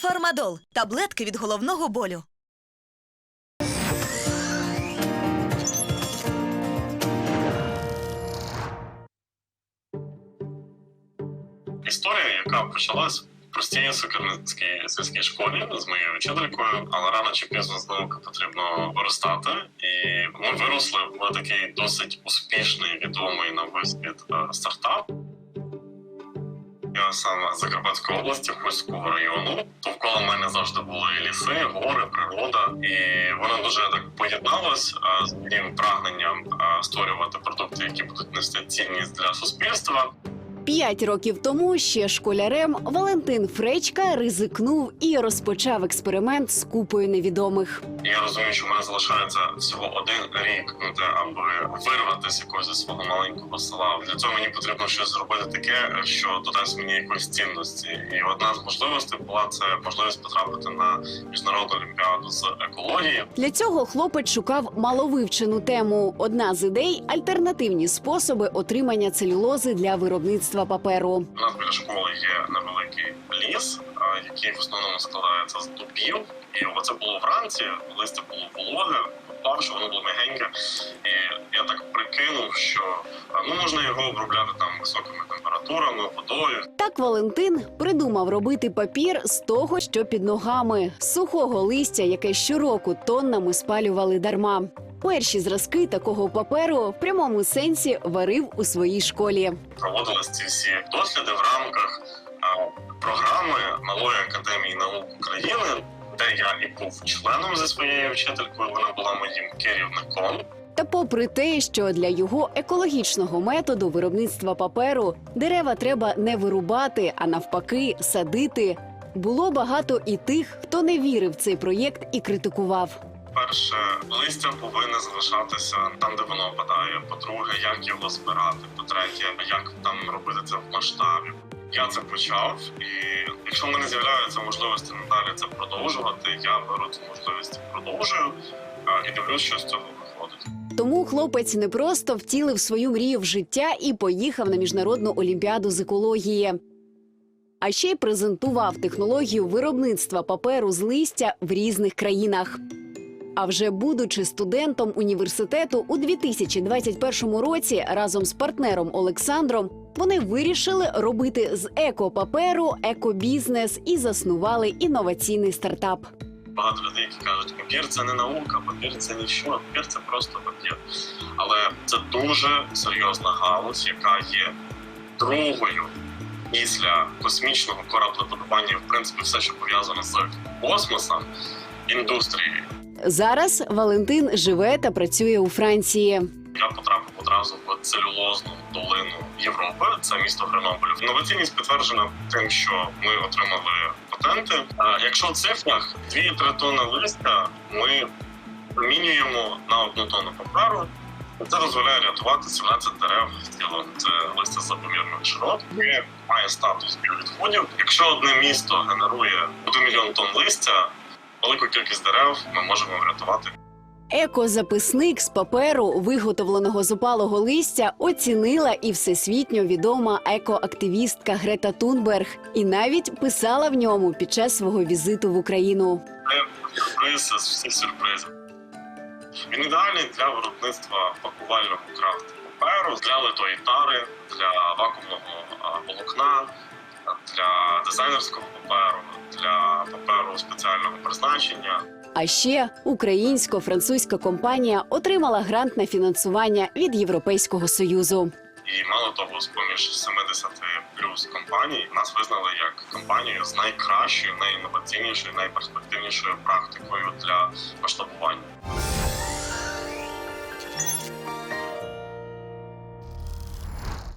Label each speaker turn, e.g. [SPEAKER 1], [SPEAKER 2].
[SPEAKER 1] Фармадол таблетки від головного болю.
[SPEAKER 2] Історія, яка почалась в простій сокирницькій сільській школі з моєю вчителькою, але рано чи пізно з науки потрібно виростати. І ми виросли в такий досить успішний, відомий на весь світ е, стартап. Саме Закарпатської області, Хуського району. Довкола мене завжди були ліси, гори, природа, і воно дуже так поєдналось з моїм прагненням створювати продукти, які будуть нести цінність для суспільства.
[SPEAKER 3] П'ять років тому ще школярем Валентин Фречка ризикнув і розпочав експеримент з купою невідомих.
[SPEAKER 2] Я розумію, що в мене залишається всього один рік на те, аби вирватися якось зі свого маленького села. Для цього мені потрібно щось зробити таке, що додасть мені якоїсь цінності. І одна з можливостей була це можливість потрапити на міжнародну олімпіаду з екології.
[SPEAKER 3] Для цього хлопець шукав маловивчену тему. Одна з ідей альтернативні способи отримання целюлози для виробництва паперу.
[SPEAKER 2] У нас біля школи є невеликий ліс, який в основному складається з дубів. І оце було вранці, листя було вологе, впавши, воно було м'ягеньке. І я так прикинув, що ну можна його обробляти там високими температурами, водою.
[SPEAKER 3] Так Валентин придумав робити папір з того, що під ногами сухого листя, яке щороку тоннами спалювали дарма. Перші зразки такого паперу в прямому сенсі варив у своїй школі.
[SPEAKER 2] Проводились ці всі досліди в рамках програми Малої академії наук України, де я і був членом зі своєю вчителькою. Вона була моїм керівником.
[SPEAKER 3] Та попри те, що для його екологічного методу виробництва паперу дерева треба не вирубати, а навпаки, садити. Було багато і тих, хто не вірив в цей проєкт і критикував.
[SPEAKER 2] Перше, листя повинне залишатися там, де воно опадає. По-друге, як його збирати. По-третє, як там робити це в масштабі. Я це почав, і якщо в мене з'являються можливості надалі це продовжувати, я беру цю можливість продовжую і дивлюсь, що з цього виходить.
[SPEAKER 3] Тому хлопець не просто втілив свою мрію в життя і поїхав на міжнародну олімпіаду з екології. А ще й презентував технологію виробництва паперу з листя в різних країнах. А вже будучи студентом університету у 2021 році разом з партнером Олександром, вони вирішили робити з екопаперу екобізнес і заснували інноваційний стартап.
[SPEAKER 2] Багато людей, які кажуть, папір це не наука, папір це ніщо, папір це просто папір. Але це дуже серйозна галузь, яка є другою після космічного кораблебудування, в принципі, все, що пов'язано з космосом, індустрією.
[SPEAKER 3] Зараз Валентин живе та працює у Франції.
[SPEAKER 2] Я потрапив одразу в целюлозну долину Європи. Це місто Гренобль. Інноваційність підтверджена тим, що ми отримали патенти. Якщо в цифрах 2-3 тонни листя ми промінюємо на одну тонну паперу. Це дозволяє рятувати 17 дерев цілому. Це листя запомірної широти. Має статус біовідходів. Якщо одне місто генерує 1 мільйон тонн листя, велику кількість дерев ми можемо врятувати
[SPEAKER 3] Екозаписник з паперу, виготовленого з опалого листя, оцінила і всесвітньо відома екоактивістка Грета Тунберг, і навіть писала в ньому під час свого візиту в Україну.
[SPEAKER 2] Це сюрприз з всіх сюрпризів. Він ідеальний для виробництва пакувального крафту паперу, для литої тари, для вакуумного волокна, для дизайнерського паперу, для паперу спеціального призначення.
[SPEAKER 3] А ще українсько-французька компанія отримала грант на фінансування від Європейського союзу.
[SPEAKER 2] І мало того, з поміж 70 плюс компаній нас визнали як компанію з найкращою, найінноваційнішою, найперспективнішою практикою для масштабування.